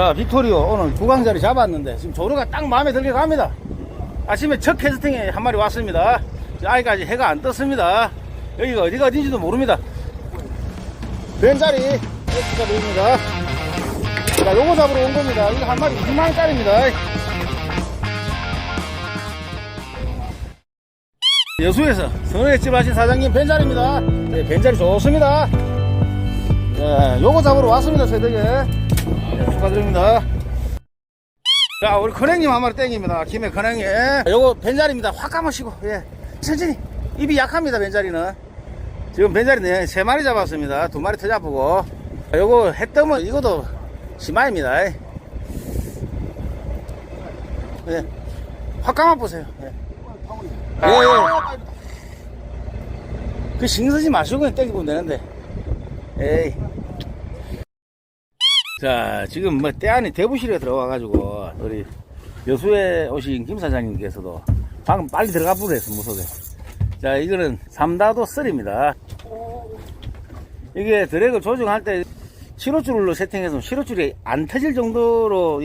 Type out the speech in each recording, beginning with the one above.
자, 빅토리오 오늘 구강자리 잡았는데 지금 조류가 딱 마음에 들게 갑니다. 아침에 첫 캐스팅에 한 마리 왔습니다. 아직까지 해가 안 떴습니다. 여기가 어디가 어딘지도 모릅니다. 벤자리 X가 보입니다. 자, 요거 잡으러 온 겁니다. 이거 한 마리 2만원짜리입니다. 여수에서 선호횟집 하신 사장님 벤자리입니다. 네, 벤자리 좋습니다. 네, 요거 잡으러 왔습니다, 새벽에. 네, 축하드립니다. 자, 우리 큰행님 한 마리 땡깁니다. 김해 큰행님. 요거 벤자리입니다. 확 감으시고, 예. 천천히. 입이 약합니다, 벤자리는. 지금 벤자리 네, 세 마리 잡았습니다. 두 마리 더 잡고. 요거 해 뜨면 이것도 심화입니다. 예. 확 감아보세요. 예. 예, 예. 그 신경 쓰지 마시고 그냥 땡기면 되는데. 에이. 자, 지금 뭐 때 안에 대부실에 들어와가지고, 우리 여수에 오신 김 사장님께서도 방금 빨리 들어가 보랬어, 무속에. 자, 이거는 삼다도 썰입니다. 이게 드랙을 조정할 때 시로줄로 세팅해서 시로줄이 안 터질 정도로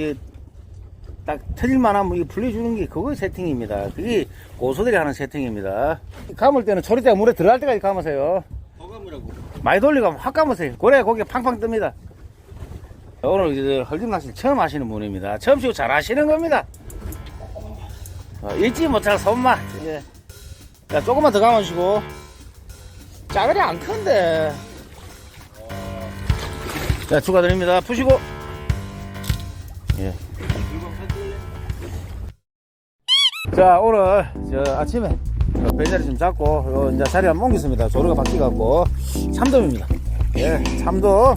딱 터질만하면 이거 불려주는 게 그거 세팅입니다. 그게 고소들이 하는 세팅입니다. 감을 때는 초리대가 물에 들어갈 때까지 감으세요. 허감이라고. 많이 돌리고 확 감으세요. 고래 고개 팡팡 뜹니다. 오늘 이제 헐림 낚시 처음 하시는 분입니다. 처음 치고 잘 하시는 겁니다. 어, 잊지 못할 손맛. 예. 자, 조금만 더 감아주시고. 짜글이 안 큰데. 자, 추가드립니다. 푸시고. 예. 자, 오늘, 저, 아침에, 저 배자리 좀 잡고, 요, 이제 자리 한번 옮겼습니다. 조류가 바뀌갖고, 참돔입니다. 예, 참돔,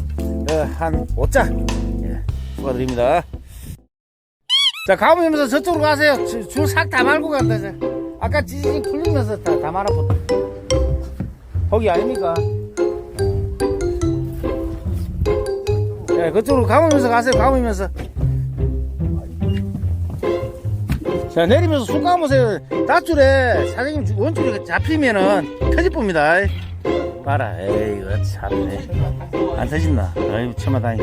예, 한 5자. 예, 축하드립니다. 자, 가보면서 저쪽으로 가세요. 줄 싹 다 말고 간다, 이제. 아까 찌직 풀리면서 다, 다 말아봤다. 거기 아닙니까? 예, 그쪽으로 가보면서 가세요, 가보면서. 자, 내리면서 쑥 감으세요. 닷줄에 사장님 주- 원줄이 잡히면은 겁니다. 봐라, 에이, 이거 참네. 안 터진다. 아이고, 참아다니.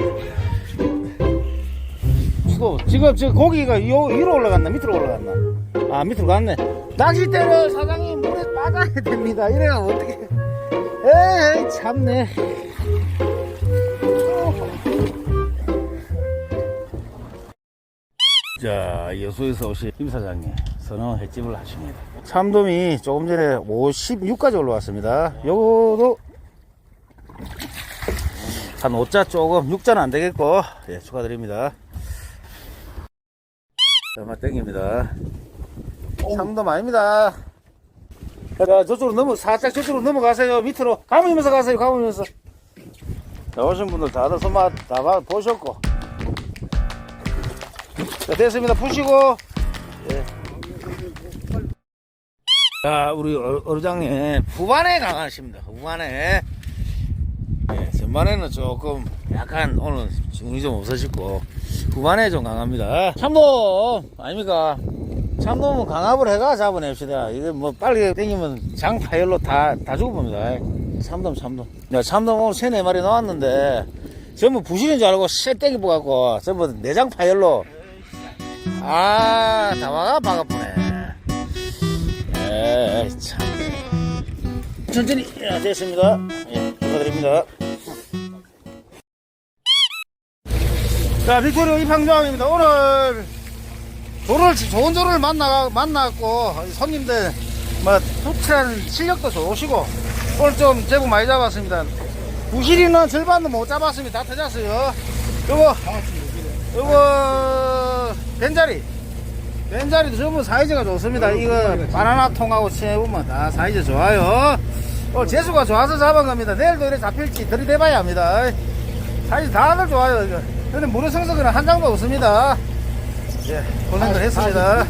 지금, 지금, 저 고기가 요, 위로 올라갔나? 밑으로 올라갔나? 아, 밑으로 갔네. 낚싯대를 사장님 물에 빠가야 됩니다. 이래가 어떻게. 에이, 참네. 자, 여수에서 오신 김 사장님, 선호 횟집을 하십니다. 참돔이 조금 전에 56까지 올라왔습니다. 요거도 한 5자 조금, 6자는 안 되겠고, 예, 축하드립니다. 자, 맛 땡깁니다. 참돔 아닙니다. 자, 저쪽으로 넘어, 살짝 저쪽으로 넘어가세요. 밑으로. 가보면서 가세요, 가보면서. 자, 오신 분들 다들 손맛 다 봐- 보셨고. 자, 됐습니다. 푸시고. 예. 자, 우리 어- 어르장님, 후반에 강하십니다. 후반에. 예, 전반에는 조금 약간 오늘 정이 좀 없으시고, 후반에 좀 강합니다. 참돔! 아닙니까? 참돔은 강압을 해가 잡아냅시다. 이게 뭐 빨리 땡기면 장 파열로 다, 다 죽어봅니다. 참돔, 참돔. 야, 참돔 오늘 세네 마리 나왔는데, 전부 부실인 줄 알고 쎄 땡겨보갖고, 전부 내장 파열로 아, 다와가 박아보네. 에이, 참. 천천히, 예, 됐습니다. 예, 축하드립니다. 자, 빅토리오 입항조항입니다. 오늘, 조를, 좋은 조를 만나, 만났고, 손님들, 뭐, 툭트한 실력도 좋으시고, 오늘 좀 제법 많이 잡았습니다. 부실이는 절반도 못 잡았습니다. 다 터졌어요. 요거, 요거 벤자리 벤자리도 전부 사이즈가 좋습니다 이거 바나나 통하고 채우면 다 사이즈 좋아요 오늘 재수가 좋아서 잡은 겁니다 내일도 이렇게 잡힐지 들이대봐야 합니다 사이즈 다들 좋아요 이거 근데 무료 성석은 한 장도 없습니다 예 고생들 했습니다